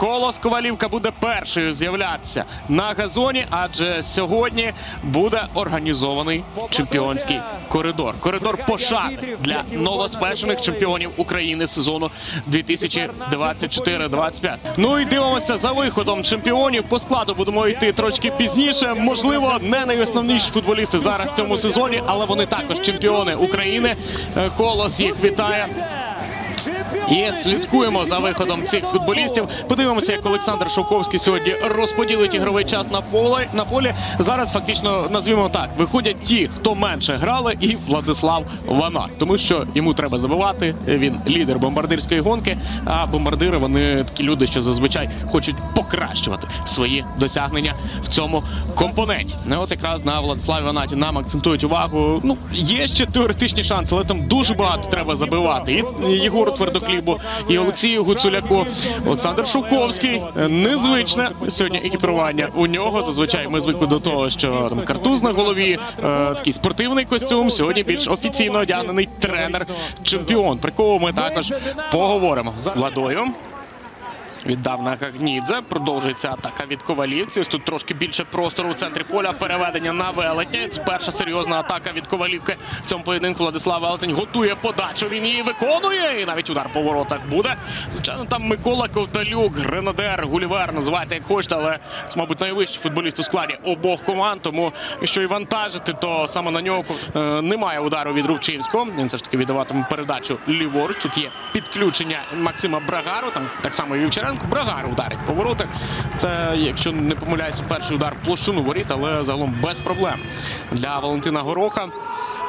Колос Ковалівка буде першою з'являтися на газоні, адже сьогодні буде організований чемпіонський коридор. Коридор пошани для новоспечених чемпіонів України сезону 2024-25. Ну і дивимося за виходом чемпіонів. По складу будемо йти трошки пізніше. Можливо, не найосновніші футболісти зараз в цьому сезоні, але вони також чемпіони України. Е, Колос їх вітає. І слідкуємо за виходом цих футболістів. Подивимося, як Олександр Шовковський сьогодні розподілить ігровий час на полі. На полі зараз фактично назвімо так: виходять ті, хто менше грали, і Владислав Ванат, тому що йому треба забивати. Він лідер бомбардирської гонки. А бомбардири вони такі люди, що зазвичай хочуть покращувати свої досягнення в цьому компоненті. Ну, от якраз на Владиславі Ванаті нам акцентують увагу. Ну є ще теоретичні шанси, але там дуже багато треба забивати. І Єгору Твердохлібу, і Олексію Гуцуляку. Олександр Шуковський Незвичне сьогодні екіпірування. У нього зазвичай ми звикли до того, що там картуз на голові, е, такий спортивний костюм. Сьогодні більш офіційно одягнений тренер, чемпіон. Про кого ми також поговоримо з владою. Віддав на Гагнідзе. Продовжується атака від ковалівців. Тут трошки більше простору у центрі поля. Переведення на велетня. Це перша серйозна атака від ковалівки. В цьому поєдинку Владислав Велетень готує подачу. Він її виконує. І навіть удар по воротах буде. Звичайно, там Микола Ковталюк, Гренадер, Гулівер. Називайте як хочете, але це, мабуть, найвищий футболіст у складі обох команд. Тому що і вантажити, то саме на нього е, немає удару від Рубчинського. Він все ж таки віддаватиме передачу ліворуч. Тут є підключення Максима Брагару. Там так само і Вівчаренко. Брагар ударить по воротах. Це, якщо не помиляюся, перший удар в площину воріт, але загалом без проблем для Валентина Гороха.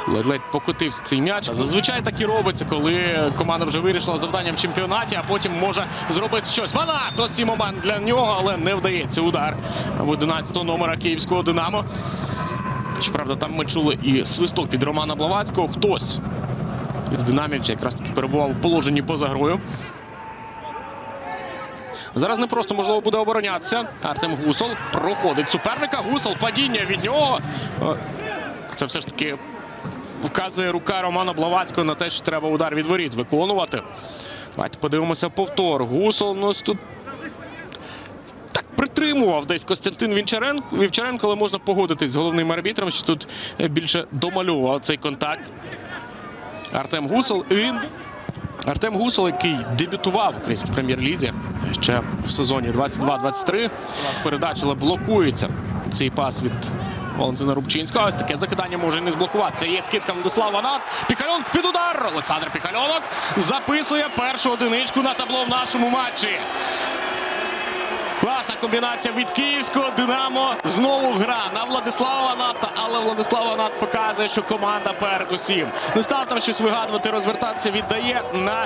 Ледь-ледь покотився цей м'яч. Зазвичай так і робиться, коли команда вже вирішила завдання в чемпіонаті, а потім може зробити щось. Вона цей момент для нього, але не вдається удар в 11-го номера київського Динамо. Щоправда, там ми чули і свисток від Романа Блавацького. Хтось із динамівців якраз таки перебував у положенні поза грою. Зараз не просто можливо буде оборонятися. Артем Гусол проходить суперника. Гусол падіння від нього. Е, Це все ж таки вказує рука Романа Блавацького на те, що треба удар від воріт виконувати. Давайте подивимося повтор. Гусол ну, тут так притримував десь Костянтин Вінчаренко, Вівчаренко, але можна погодитись з головним арбітром, що тут е, більше домальовував цей контакт. Артем Гусол. Він Артем Гусол, який дебютував в українській прем'єр-лізі ще в сезоні 22-23. Передача, блокується цей пас від Валентина Рубчинського. Ось таке закидання може не зблокуватися. Є скидка Владислав Ванат. Пікальонк під удар. Олександр Піхальонок записує першу одиничку на табло в нашому матчі. Класна комбінація від київського Динамо. Знову гра на Владислава Ваната, але Владислав Ванат показує, що команда перед усім. Не став там щось вигадувати, розвертатися, віддає на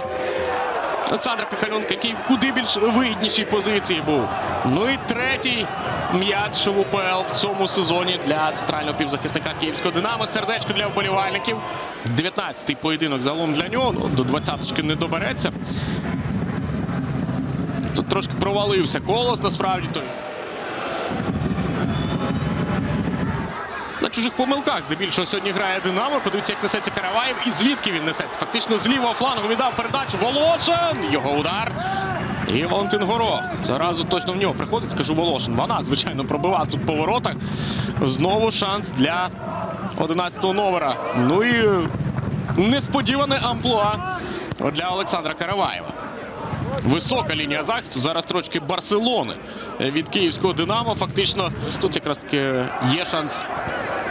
Олександра Піхальонка, який в куди більш вигіднішій позиції був. Ну і третій м'яч в УПЛ в цьому сезоні для центрального півзахисника київського Динамо. Сердечко для вболівальників. 19-й поєдинок загалом для нього. Ну, до 20-ки не добереться. Тут трошки провалився колос, насправді той. На чужих помилках, здебільшого сьогодні грає Динамо. Подивіться, як несеться Караваєв. І звідки він несеться? Фактично з лівого флангу віддав передачу. Волошин! Його удар. І Валентин Горох. Цього разу точно в нього приходить, скажу Волошин. Вона, звичайно, пробивав тут по воротах. Знову шанс для 11-го номера. Ну і несподіване амплуа для Олександра Караваєва. Висока лінія захисту. Зараз трошки Барселони від київського Динамо. Фактично, тут якраз таки є шанс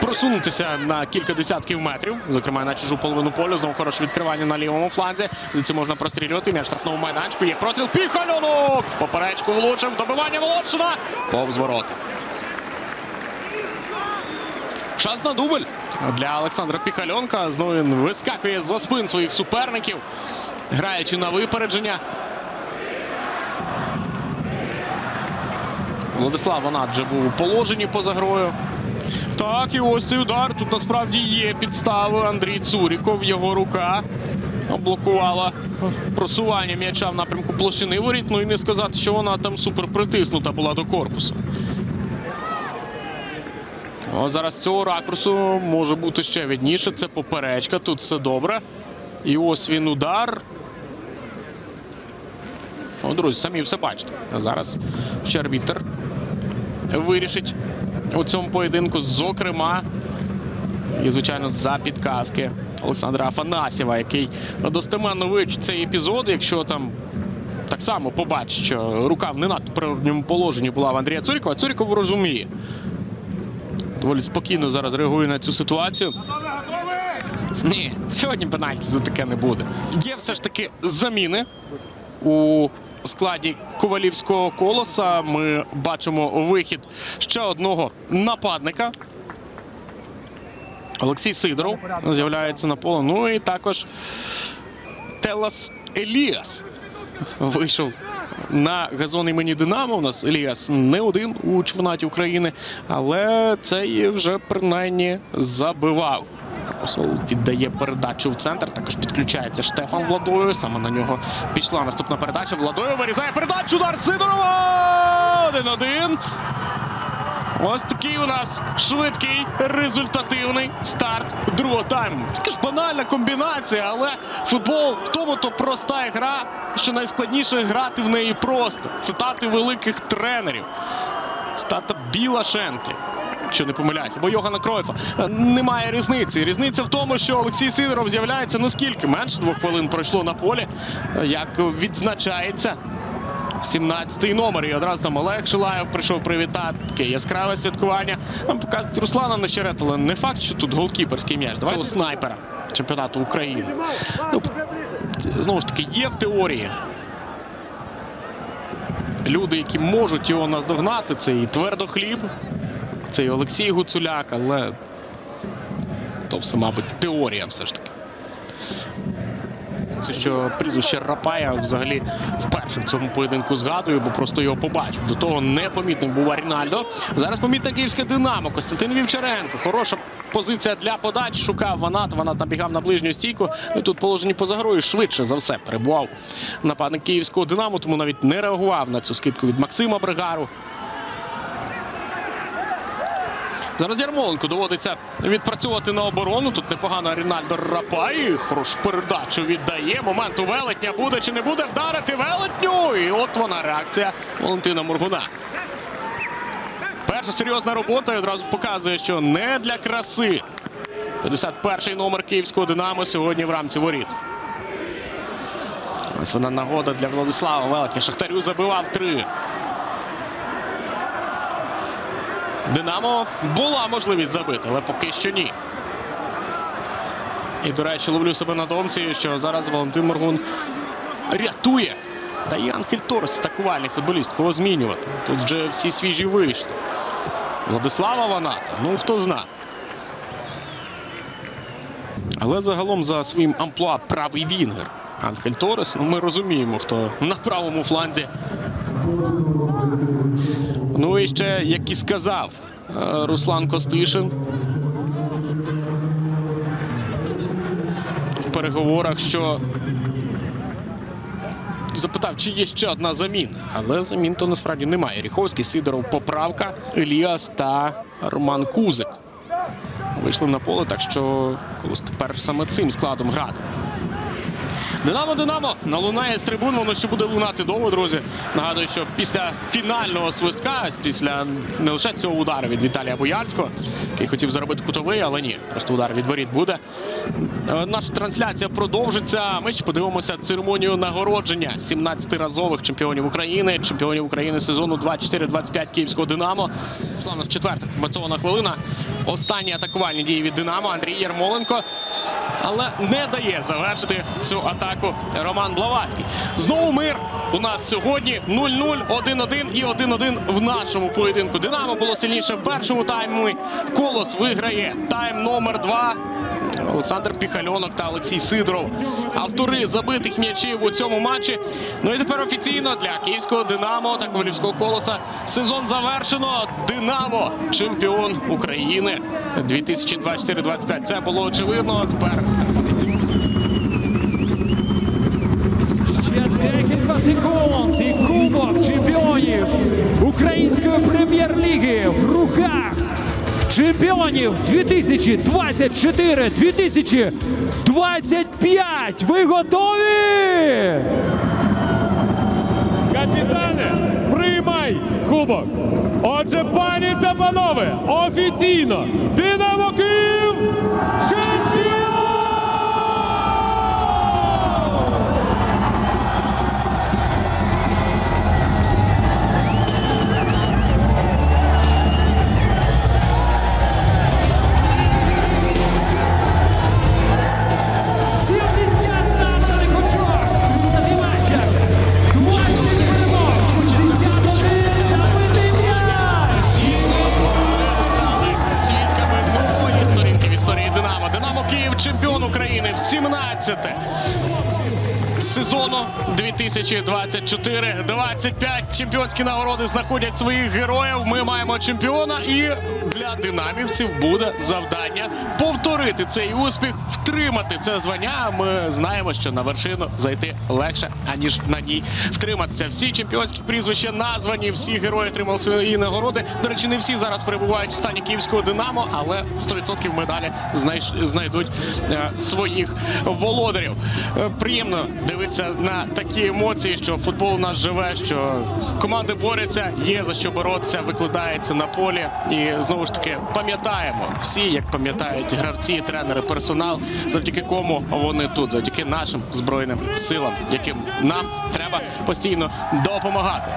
просунутися на кілька десятків метрів, зокрема на чужу половину полю. Знову хороше відкривання на лівому фланзі. Звідси можна прострілювати. М'яч штрафному майданчику. Є простріл. Піхальонок! Поперечку влучив. Добивання Володшина. Повз ворота. Шанс на дубль для Олександра Піхальонка. Знову він вискакує за спин своїх суперників, граючи на випередження. Владислав Ванат вже був у положенні поза грою. Так, і ось цей удар. Тут насправді є підстави. Андрій Цуріков, його рука блокувала просування м'яча в напрямку площини воріт. Ну і не сказати, що вона там супер притиснута була до корпусу. О, зараз цього ракурсу може бути ще видніше. Це поперечка. Тут все добре. І ось він удар. Ну, друзі, самі все бачите. А зараз ще арбітер вирішить у цьому поєдинку, зокрема, і, звичайно, за підказки Олександра Афанасєва, який достеменно вивчить цей епізод, якщо там. Так само побачить, що рука в не надто природньому положенні була в Андрія Цурікова. Цуріков розуміє. Доволі спокійно зараз реагує на цю ситуацію. Ні, сьогодні пенальті за таке не буде. Є все ж таки заміни у складі ковалівського колоса. Ми бачимо вихід ще одного нападника. Олексій Сидоров з'являється на поле. Ну і також Телас Еліас вийшов на газон імені Динамо. У нас Еліас не один у чемпіонаті України, але цей вже принаймні забивав. Посол віддає передачу в центр. Також підключається Штефан Владою. Саме на нього пішла наступна передача. Владою вирізає передачу. Удар Сидорова! Один-один. Ось такий у нас швидкий, результативний старт другого тайму. Така ж банальна комбінація, але футбол в тому то проста гра, що найскладніше грати в неї просто. Цитати великих тренерів. Цитата Біла Шенки. Якщо не помиляюся, бо Йогана Кройфа Е, немає різниці. Різниця в тому, що Олексій Сидоров з'являється ну скільки менше двох хвилин пройшло на полі, як відзначається 17-й номер. І одразу там Олег Шилаєв прийшов привітати. Яскраве святкування. Нам показують Руслана Нещерет, але не факт, що тут голкіперський м'яч. Давайте у снайпера чемпіонату України. Ну, знову ж таки, є в теорії. Люди, які можуть його наздогнати, це і твердохліб, це і Олексій Гуцуляк, але то все, мабуть, теорія все ж таки. Це що прізвище Рапая взагалі вперше в цьому поєдинку згадую, бо просто його побачив. До того непомітним був Арінальдо. Зараз помітна київське Динамо. Костянтин Вівчаренко. Хороша позиція для подач. Шукав Ванат. Ванат набігав на ближню стійку. Ну, Тут положені поза грою швидше за все перебував нападник київського Динамо, тому навіть не реагував на цю скидку від Максима Бригару. Зараз Ярмоленко доводиться відпрацьовувати на оборону. Тут непогано Рінальдо Рапай. Хорошу передачу віддає. Момент у велетня буде чи не буде вдарити велетню. І от вона реакція Валентина Мургуна. Перша серйозна робота і одразу показує, що не для краси. 51-й номер київського Динамо сьогодні в рамці воріт. Ось вона нагода для Владислава Велетня. Шахтарю забивав три. Динамо була можливість забити, але поки що ні. І, до речі, ловлю себе на думці, що зараз Валентин Моргун рятує. Та і Анхель Торес атакувальний футболіст. Кого змінювати? Тут вже всі свіжі вийшли. Владислава Ваната, ну хто зна. Але загалом за своїм амплуа правий вінгер. Анхель Торес, ну ми розуміємо, хто на правому фланзі Ну і ще, як і сказав е, Руслан Костишин в переговорах, що запитав, чи є ще одна заміна. Але замін то насправді немає. Ріховський, Сидоров, Поправка, Еліас та Роман Кузик. Вийшли на поле, так що колись тепер саме цим складом грати. Динамо Динамо налунає з трибун. Воно ще буде лунати довго, друзі. Нагадую, що після фінального свистка, після не лише цього удару від Віталія Боярського, який хотів заробити кутовий, але ні, просто удар від воріт буде. Е, Наша трансляція продовжиться. Ми ще подивимося церемонію нагородження 17-разових чемпіонів України, чемпіонів України сезону 24-25 Київського Динамо. Пішла у нас четверта комбацована хвилина. Останні атакувальні дії від Динамо. Андрій Ярмоленко але не дає завершити цю атаку Роман Блавацький. Знову мир у нас сьогодні 0-0, 1-1 і 1-1 в нашому поєдинку. Динамо було сильніше в першому таймі. Колос виграє тайм номер 2 Олександр Піхальонок та Олексій Сидоров. Автори забитих м'ячів у цьому матчі. Ну і тепер офіційно для київського Динамо та Ковалівського колоса сезон завершено. Динамо чемпіон України 2024-25. Це було очевидно. Тепер 32 секунд. І кубок чемпіонів Української прем'єр-ліги в руках чемпіонів 2024-2025. Ви готові? Капітане, приймай кубок. Отже, пані та панове, офіційно Динамо Київ! 2024-25 чемпіонські нагороди знаходять своїх героїв. Ми маємо чемпіона, і для динамівців буде завдання повторити цей успіх, втримати це звання. Ми знаємо, що на вершину зайти легше, аніж на ній втриматися. Всі чемпіонські прізвища названі, всі герої отримали свої нагороди. До речі, не всі зараз перебувають в стані київського динамо, але 100% медалі знайш- знайдуть е, своїх володарів. Е, приємно дивитися на такі емоції, що футбол у нас живе, що команди борються, є за що боротися, викладається на полі. І знову ж таки пам'ятаємо всі, як пам'ятають гравці, тренери, персонал, завдяки кому вони тут, завдяки нашим збройним силам, яким нам треба постійно допомагати.